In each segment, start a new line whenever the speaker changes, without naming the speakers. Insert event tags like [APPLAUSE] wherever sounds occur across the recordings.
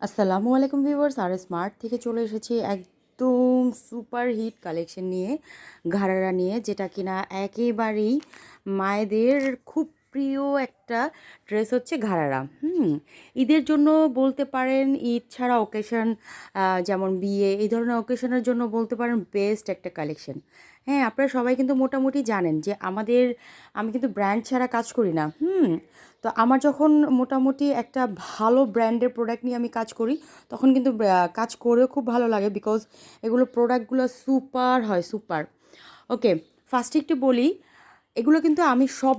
আসসালামু আলাইকুম ভিউয়ার্স, আর স্মার্ট থেকে চলে এসেছি একদম সুপার হিট কালেকশন নিয়ে, ঘাড়ারা নিয়ে, যেটা কিনা একেবারেই মায়েদের খুব প্রিয় একটা ড্রেস হচ্ছে ঘাড়ারা, হুম? ঈদের জন্য বলতে পারেন, ঈদ ছাড়া ওকেশন যেমন বিয়ে, এই ধরনের ওকেশনের জন্য বলতে পারেন বেস্ট একটা কালেকশন হ্যাঁ আপনারা সবাই কিন্তু মোটামুটি জানেন যে আমাদের, আমি কিন্তু ব্র্যান্ড ছাড়া কাজ করি না, হুম? তো আমার যখন মোটামুটি একটা ভালো ব্র্যান্ডের প্রোডাক্ট নিয়ে আমি কাজ করি, তখন কিন্তু কাজ করেও খুব ভালো লাগে বিকজ এগুলো প্রোডাক্টগুলো সুপার হয় সুপার ওকে ফার্স্টে একটু বলি এগুলো কিন্তু আমি সব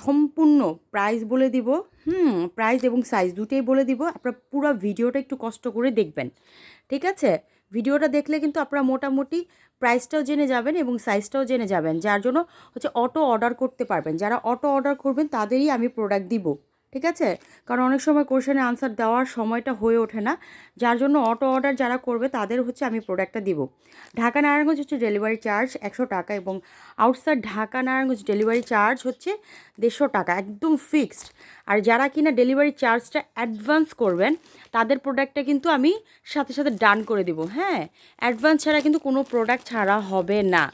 সম্পূর্ণ প্রাইস বলে দিব। হুম প্রাইস এবং সাইজ দুটোই বলে দিব। আপনারা পুরো ভিডিওটা একটু কষ্ট করে দেখবেন। ঠিক আছে? ভিডিওটা দেখলে কিন্তু আপনারা মোটামুটি প্রাইসটাও জেনে যাবেন এবং সাইজটাও জেনে যাবেন। যার জন্য হচ্ছে অটো অর্ডার করতে পারবেন। যারা অটো অর্ডার করবেন, তাদেরই আমি প্রোডাক্ট দিব। ঠিক আছে? কারণ অনেক সময় কোশ্চেনে আনসার দেওয়ার সময়টা হয়ে ওঠে না। যার জন্য অটো অর্ডার যারা করবে, তাদের হচ্ছে আমি প্রোডাক্টটা দিব। ঢাকা নারায়ণগঞ্জ হচ্ছে ডেলিভারি চার্জ একশো টাকা এবং outside Dhaka Narayanganj delivery charge হচ্ছে দেড়শো টাকা, একদম ফিক্সড আর যারা কিনা ডেলিভারি চার্জটা অ্যাডভান্স করবেন, তাদের প্রোডাক্টটা কিন্তু আমি সাথে সাথে ডান করে দিব হ্যাঁ? অ্যাডভান্স ছাড়া কিন্তু কোনো প্রোডাক্ট ছাড়া হবে না।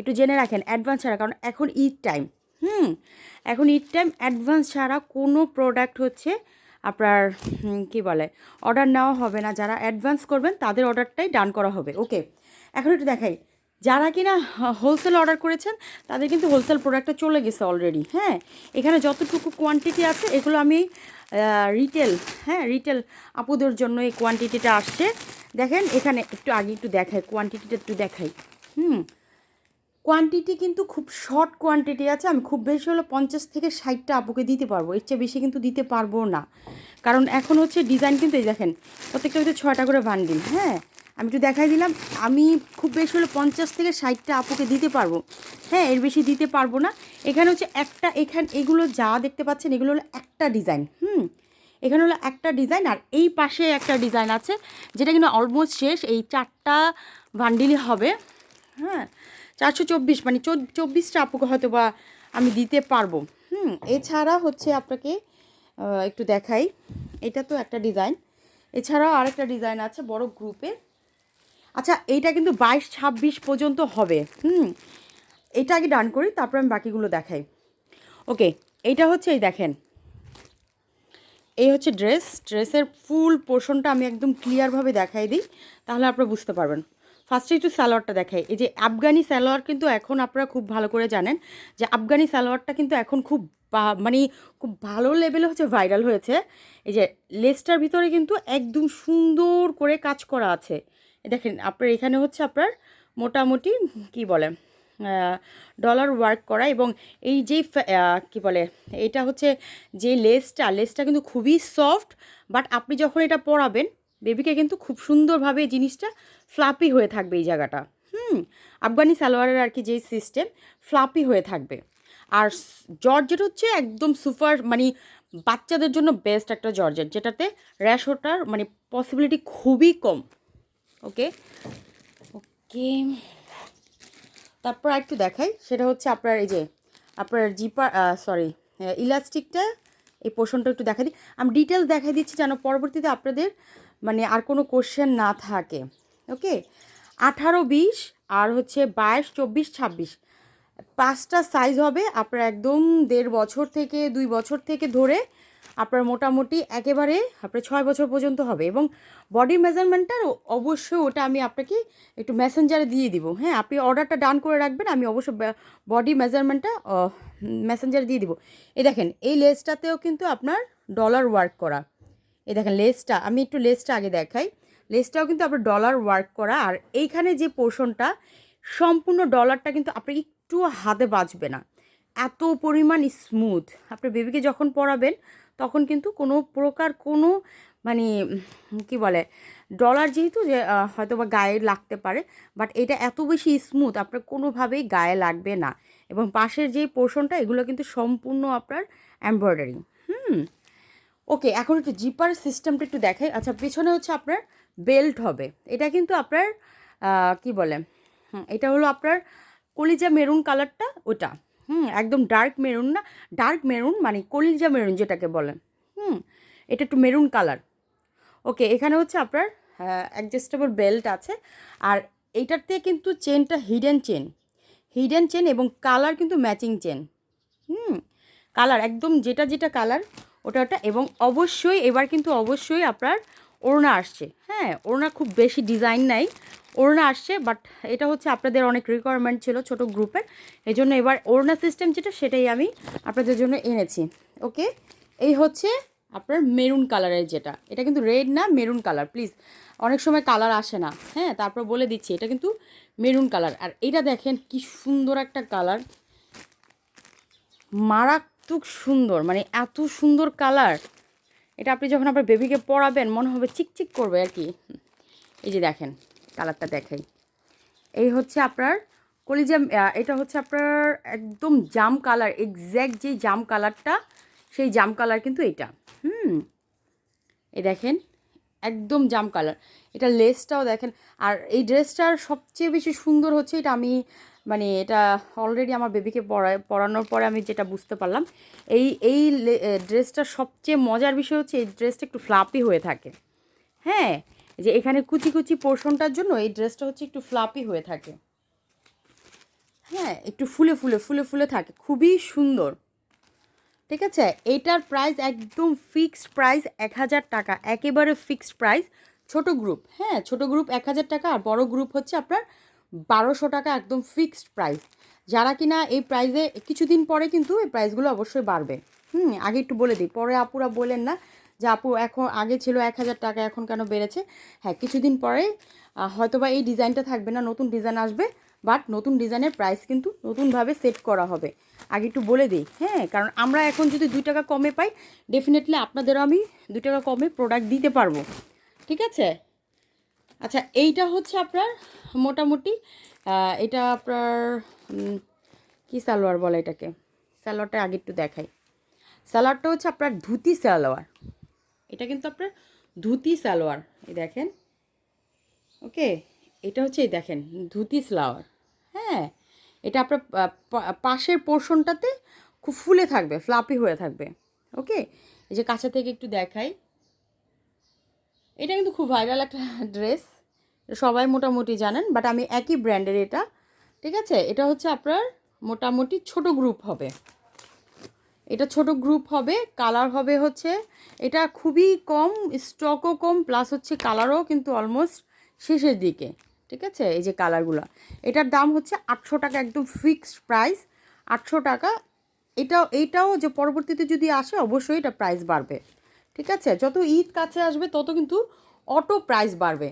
একটু জেনে রাখেন অ্যাডভান্স ছাড়া, কারণ এখন ঈদ টাইম হুম, এখন ঈদ টাইম অ্যাডভান্স ছাড়া কোনো প্রোডাক্ট হচ্ছে আপনার কি বলে অর্ডার নেওয়া হবে না। যারা অ্যাডভান্স করবেন, তাদের অর্ডারটাই ডান করা হবে। ওকে এখন একটু দেখাই। যারা কিনা হোলসেল অর্ডার করেছেন, তাদের কিন্তু হোলসেল প্রোডাক্টটা চলে গেছে অলরেডি হ্যাঁ এখানে যতটুকু কোয়ান্টিটি আছে, এগুলো আমি রিটেল হ্যাঁ রিটেল আপুদের জন্য এই কোয়ান্টিটিটা আসছে। দেখেন, এখানে একটু আগে একটু দেখাই কোয়ান্টিটিটা একটু দেখাই। হুম কোয়ান্টিটি কিন্তু খুব শর্ট কোয়ান্টিটি আছে। আমি খুব বেশি হলো পঞ্চাশ থেকে ষাটটা আপুকে দিতে পারব। এর চেয়ে বেশি কিন্তু দিতে পারব না। কারণ এখন হচ্ছে ডিজাইন কিন্তু এই দেখেন, প্রত্যেকটা ভিতরে ছয়টা করে বান্ডিল হ্যাঁ? আমি একটু দেখাই দিলাম, আমি খুব বেশি হলে পঞ্চাশ থেকে ষাটটা আপুকে দিতে পারব। হ্যাঁ এর বেশি দিতে পারব না। এখানে হচ্ছে একটা, এখান, এগুলো যা দেখতে পাচ্ছেন, এগুলো হলো একটা ডিজাইন হুম? এখানে হলো একটা ডিজাইন আর এই পাশে একটা ডিজাইন আছে, যেটা কিন্তু অলমোস্ট শেষ, এই চারটা বান্ডিলই হবে হ্যাঁ? চারশো চব্বিশ মানে চব্বিশটা আপুকে হয়তো বা আমি দিতে পারব। হুম, এছাড়া হচ্ছে আপনাকে একটু দেখাই। এটা তো একটা ডিজাইন। এছাড়াও আরেকটা ডিজাইন আছে বড় গ্রুপে। আচ্ছা এইটা কিন্তু বাইশ ছাব্বিশ পর্যন্ত হবে। হুম, এটা আগে ডান করি, তারপর আমি বাকিগুলো দেখাই। ওকে, এইটা হচ্ছে, এই দেখেন। এই হচ্ছে ড্রেস। ড্রেসের ফুল পোর্শনটা আমি একদম ক্লিয়ারভাবে দেখাই দিই, তাহলে আপনারা বুঝতে পারবেন। ফার্স্টে একটু সালোয়ারটা দেখাই। এই যে আফগানি সালোয়ার কিন্তু এখন আপনারা খুব ভালো করে জানেন যে আফগানি সালোয়ারটা কিন্তু এখন খুব মানে খুব ভালো লেভেলে হচ্ছে ভাইরাল হয়েছে। এই যে লেসটার ভিতরে কিন্তু একদম সুন্দর করে কাজ করা আছে। দেখেন, আপনার এখানে হচ্ছে আপনার মোটামুটি কি বলে ডলার ওয়ার্ক করা এবং এই যে কি বলে, এটা হচ্ছে যে লেসটা লেসটা কিন্তু খুবই সফট বাট আপনি যখন এটা পরাবেন বেবিকে কিন্তু খুব সুন্দরভাবে এই জিনিসটা ফ্লাপি হয়ে থাকবে এই জায়গাটা। হুম, আফগানি সালোয়ারের আর কি যে সিস্টেম ফ্লাপি হয়ে থাকবে। আর জর্জেট হচ্ছে একদম সুপার মানে বাচ্চাদের জন্য বেস্ট একটা জর্জেট, যেটাতে র্যাশ ওঠার মানে পসিবিলিটি খুবই কম। ওকে ওকে তারপর একটু দেখাই, সেটা হচ্ছে আপনার এই যে, আপনার জিপার সরি ইলাস্টিকটা এই পোর্শনটা একটু দেখাই দিই। আমি ডিটেলস দেখাই দিচ্ছি যেন পরবর্তীতে আপনাদের মানে আর কোনো কোশ্চেন না থাকে ওকে আঠারো, বিশ আর হচ্ছে বাইশ, চব্বিশ, ছাব্বিশ। পাঁচটা সাইজ হবে আপনার একদম দেড় বছর থেকে দুই বছর থেকে ধরে আপনার মোটামুটি একেবারে আপনার ছয় বছর পর্যন্ত হবে এবং বডি মেজারমেন্টটা অবশ্যই ওটা আমি আপনাকে একটু মেসেঞ্জারে দিয়ে দিব হ্যাঁ? আপনি অর্ডারটা ডান করে রাখবেন, আমি অবশ্যই বডি মেজারমেন্টটা মেসেঞ্জারে দিয়ে দিব। এই দেখেন, এই লেসটাতেও কিন্তু আপনার ডলার ওয়ার্ক করা। এই দেখেন লেসটা আমি একটু লেসটা আগে দেখাই। লেসটাও কিন্তু আপনার ডলার ওয়ার্ক করা, আর এইখানে যে পোর্শনটা সম্পূর্ণ ডলারটা কিন্তু আপনার একটু হাতে বাঁচবে না। এত পরিমাণ স্মুথ আপনি বেবিকে যখন পরাবেন তখন কিন্তু কোনো প্রকার কোনো মানে কি বলে ডলার যেহেতু যে হয়তো বা গায়ে লাগতে পারে বাট এটা এত বেশি স্মুথ আপনার কোনোভাবেই গায়ে লাগবে না। এবং পাশের যে পোর্শনটা এগুলো কিন্তু সম্পূর্ণ আপনার এমব্রয়ডারি হুম? ওকে, এখন একটু জিপার সিস্টেমটা একটু দেখাই। আচ্ছা পেছনে হচ্ছে আপনার বেল্ট হবে। এটা কিন্তু আপনার কি বলে? এটা হলো আপনার কলিজা মেরুন কালারটা, ওটা। হুম, একদম ডার্ক মেরুন না, ডার্ক মেরুন মানে কলিজা মেরুন যেটাকে বলে। হুম, এটা একটু মেরুন কালার। ওকে, এখানে হচ্ছে আপনার অ্যাডজাস্টেবল বেল্ট আছে। আর এইটাতে কিন্তু চেনটা হিডেন চেন হিডেন চেন এবং কালার কিন্তু ম্যাচিং চেন হুম কালার একদম যেটা যেটা কালার ওটা ওটা, এবং অবশ্যই, এবার কিন্তু অবশ্যই আপনার ওড়না আসছে। হ্যাঁ ওড়না খুব বেশি ডিজাইন নাই। ওড়না আসছে বাট এটা হচ্ছে আপনাদের অনেক রিকোয়ারমেন্ট ছিল ছোট গ্রুপের এই জন্য এবার ওড়না সিস্টেম যেটা, সেটাই আমি আপনাদের জন্য এনেছি। ওকে এই হচ্ছে আপনার মেরুন কালারের যেটা। এটা কিন্তু রেড না মেরুন কালার প্লিজ অনেক সময় কালার আসে না। হ্যাঁ তারপর বলে দিচ্ছি, এটা কিন্তু মেরুন কালার আর এটা দেখেন কি সুন্দর একটা কালার মারাত্মক সুন্দর মানে এত সুন্দর কালার এটা আপনি যখন আপনার বেবিকে পরাবেন মনে হবে চিকচিক করবে আর কি। এই যে দেখেন কালারটা দেখাই এই হচ্ছে আপনার কলিজাম এটা হচ্ছে আপনার একদম জাম কালার এক্স্যাক্ট যে জাম কালারটা সেই জাম কালার কিন্তু এটা। হুম। এই দেখেন, একদম জাম কালার এটা লেসটাও দেখেন, আর এই ড্রেসটার সবচেয়ে বেশি সুন্দর হচ্ছে এটা আমি মানে এটা অলরেডি আমার বেবিকে পড়ায়, পড়ানোর পরে আমি যেটা বুঝতে পারলাম, এই এই ড্রেসটার সবচেয়ে মজার বিষয় হচ্ছে এই ড্রেসটা একটু ফ্লাপি হয়ে থাকে। হ্যাঁ? যে এখানে কুচি কুচি পোর্শনটার জন্য এই ড্রেসটা হচ্ছে একটু ফ্লাপি হয়ে থাকে। হ্যাঁ? একটু ফুলে ফুলে ফুলে ফুলে থাকে। খুবই সুন্দর। ঠিক আছে? এইটার প্রাইস একদম ফিক্সড প্রাইস এক হাজার টাকা। একেবারে ফিক্সড প্রাইস ছোট গ্রুপ হ্যাঁ? ছোট গ্রুপ এক হাজার টাকা আর বড় গ্রুপ হচ্ছে আপনার বারোশো টাকা একদম ফিক্সড প্রাইস যারা কিনা এই প্রাইসে কিছুদিন পরে কিন্তু এই প্রাইসগুলো অবশ্যই বাড়বে। হুম, আগে একটু বলে দিই। পরে আপুরা বলেন না যে, আপু, এখন আগে ছিল এক হাজার টাকা, এখন কেন বেড়েছে? হ্যাঁ কিছুদিন পরে হয়তোবা এই ডিজাইনটা থাকবে না, নতুন ডিজাইন আসবে বাট নতুন ডিজাইনের প্রাইস কিন্তু নতুনভাবে সেট করা হবে। আগে একটু বলে দিই। হ্যাঁ কারণ আমরা এখন যদি দুই টাকা কমে পাই ডেফিনেটলি আপনাদেরও আমি দুই টাকা কমে প্রোডাক্ট দিতে পারব। ঠিক আছে? আচ্ছা এইটা হচ্ছে আপনার মোটামুটি এটা আপনার কি সালোয়ার বলে এটাকে? সালোয়ারটা আগে একটু দেখাই। সালোয়ারটা হচ্ছে আপনার ধুতি সালোয়ার। এটা কিন্তু আপনার ধুতি সালোয়ার, এই দেখেন। ওকে? এটা হচ্ছে, এই দেখেন, ধুতি সালোয়ার। হ্যাঁ? এটা আপনার পাশের পোর্শনটাতে খুব ফুলে থাকবে, ফ্লাপি হয়ে থাকবে। ওকে? এই যে কাছে থেকে একটু দেখাই। এটা কিন্তু খুব ভাইরাল একটা [LAUGHS] ড্রেস। সবাই মোটামুটি জানেন বাট আমি একই ব্র্যান্ডের এটা, ঠিক আছে? এটা হচ্ছে আপনার মোটামুটি ছোট গ্রুপ হবে। এটা ছোট গ্রুপ হবে কালার হবে হচ্ছে, এটা খুবই কম স্টকও কম প্লাস হচ্ছে কালারও কিন্তু অলমোস্ট শেষের দিকে, ঠিক আছে? এই যে কালারগুলো এটার দাম হচ্ছে আটশো টাকা, একদম ফিক্সড প্রাইস আটশো টাকা। এটাও এইটাও যে পরবর্তীতে যদি আসে, অবশ্যই এটা প্রাইস বাড়বে, ঠিক আছে? যত ঈদ কাছে আসবে, তত কিন্তু অটো প্রাইস বাড়বে।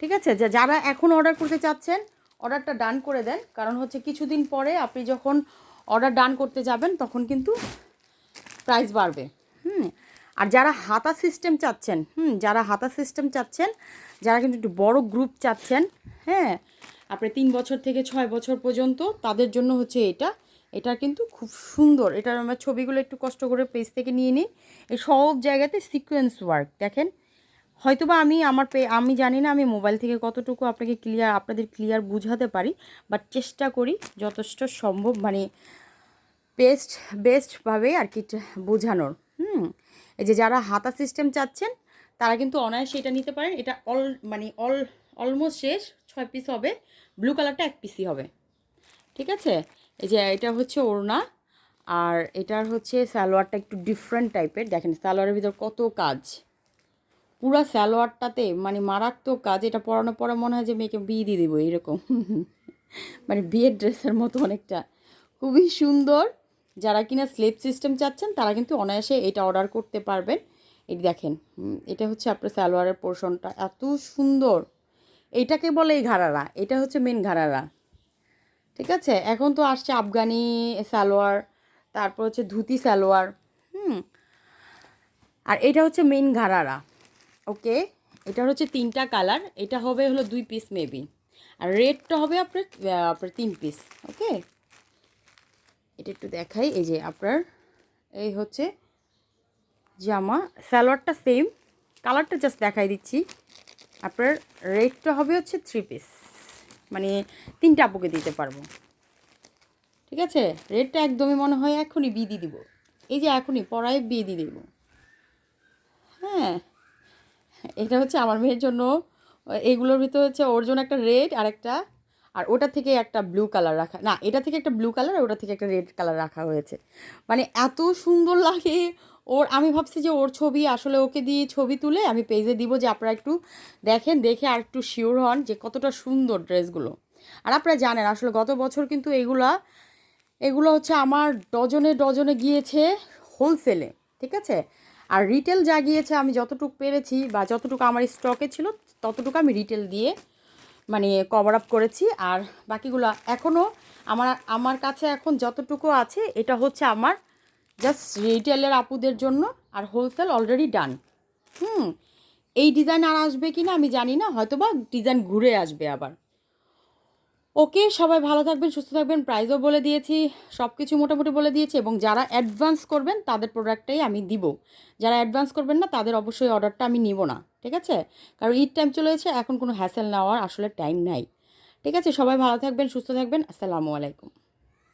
ঠিক আছে? যা, যারা এখন অর্ডার করতে চাচ্ছেন অর্ডারটা ডান করে দেন। কারণ হচ্ছে কিছুদিন পরে আপনি যখন অর্ডার ডান করতে যাবেন, তখন কিন্তু প্রাইস বাড়বে। হুম? আর যারা হাতা সিস্টেম চাচ্ছেন, হুম, যারা হাতা সিস্টেম চাচ্ছেন, যারা কিন্তু একটু বড় গ্রুপ চাচ্ছেন হ্যাঁ আপনি তিন বছর থেকে ছয় বছর পর্যন্ত, তাদের জন্য হচ্ছে এটা। এটা কিন্তু খুব সুন্দর। এটার আমার ছবিগুলো একটু কষ্ট করে পেজ থেকে নিয়ে নিই। এই সব জায়গাতে সিকোয়েন্স ওয়ার্ক দেখেন? হয়তোবা আমি আমার পে আমি জানি না আমি মোবাইল থেকে কতটুকু আপনাকে ক্লিয়ার আপনাদের ক্লিয়ার বুঝাতে পারি বাট চেষ্টা করি যথেষ্ট সম্ভব মানে বেস্ট বেস্টভাবে আর কি বোঝানোর। হুম? এই যে যারা হাতা সিস্টেম চাচ্ছেন, তারা কিন্তু অনায়াসে এটা নিতে পারেন। এটা অল মানে অল অলমোস্ট শেষ, ছয় পিস হবে ব্লু কালারটা এক পিসই হবে। ঠিক আছে? এই যে এটা হচ্ছে ওড়না, আর এটার হচ্ছে সালোয়ারটা একটু ডিফারেন্ট টাইপের দেখেন, সালোয়ারের ভিতর কত কাজ। পুরো সালোয়ারটাতে মানে মারাত্মক কাজ। এটা পরানোর পরে মনে হয় যে মেয়েকে বিয়ে দিয়ে দেবো, এরকম। মানে বিয়ের ড্রেসের মতো অনেকটা। খুবই সুন্দর। যারা কিনা স্লেপ সিস্টেম চাচ্ছেন, তারা কিন্তু অনায়াসে এটা অর্ডার করতে পারবেন। এই দেখেন এটা হচ্ছে আপনার সালোয়ারের পোর্শনটা এত সুন্দর। এইটাকে বলে এই ঘাড়ারা। এটা হচ্ছে মেন ঘাড়ারা। ঠিক আছে? এখন তো আসছে আফগানি সালোয়ার, তারপর হচ্ছে ধুতি সালোয়ার। হুম। আর এটা হচ্ছে মেন ঘাড়ারা। ওকে? এটা হচ্ছে তিনটা কালার। এটা হবে হলো দুই পিস মেবি আর রেডটা হবে আপনার আপনার তিন পিস ওকে? এটা একটু দেখাই। এই যে আপনার, এই হচ্ছে জামা। সালোয়ারটা সেম কালারটা জাস্ট দেখাই দিচ্ছি। আপনার রেডটা হবে হচ্ছে থ্রি পিস মানে তিনটা আপুকে দিতে পারব। ঠিক আছে? রেডটা একদমই মনে হয় এখনই বিয়ে দিয়ে দিব। এই যে এখনই পড়ায় বিয়ে দিয়ে দিব। হ্যাঁ। এটা হচ্ছে আমার মেয়ের জন্য, এগুলোর ভিতর হচ্ছে ওর জন্য একটা রেড আর একটা, আর ওটা থেকে একটা ব্লু কালার রাখা, না, এটা থেকে একটা ব্লু কালার আর ওটা থেকে একটা রেড কালার রাখা হয়েছে। মানে এত সুন্দর লাগে ওর, আমি ভাবছি যে ওর ছবি, আসলে ওকে দিয়ে ছবি তুলে আমি পেজে দিব যে আপনারা একটু দেখেন, দেখে আর একটু শিওর হন যে কতটা সুন্দর ড্রেসগুলো আর আপনারা জানেন, আসলে গত বছর কিন্তু এগুলা, এগুলো হচ্ছে আমার ডজনে ডজনে গিয়েছে হোলসেলে ঠিক আছে? আর রিটেল যা গিয়েছে আমি যতটুকু পেরেছি বা যতটুকু আমার স্টকে ছিল, ততটুকু আমি রিটেল দিয়ে মানে কভার আপ করেছি। আর বাকিগুলো এখনও আমার আমার কাছে এখন যতটুকু আছে, এটা হচ্ছে আমার জাস্ট রিটেলের আপুদের জন্য আর হোলসেল অলরেডি ডান হুম, এই ডিজাইন আর আসবে কি না আমি জানি না হয়তো বা ডিজাইন ঘুরে আসবে আবার। ওকে সবাই ভালো থাকবেন, সুস্থ থাকবেন প্রাইজও বলে দিয়েছি সব কিছু মোটামুটি বলে দিয়েছি এবং যারা অ্যাডভান্স করবেন তাদের প্রোডাক্টটাই আমি দিব। যারা অ্যাডভান্স করবেন না তাদের অবশ্যই অর্ডারটা আমি নিব না, ঠিক আছে? কারণ ঈদ টাইম চলে এখন কোনো হ্যাসেল নেওয়ার আসলে টাইম নাই। ঠিক আছে? সবাই ভালো থাকবেন, সুস্থ থাকবেন, আসসালামু আলাইকুম।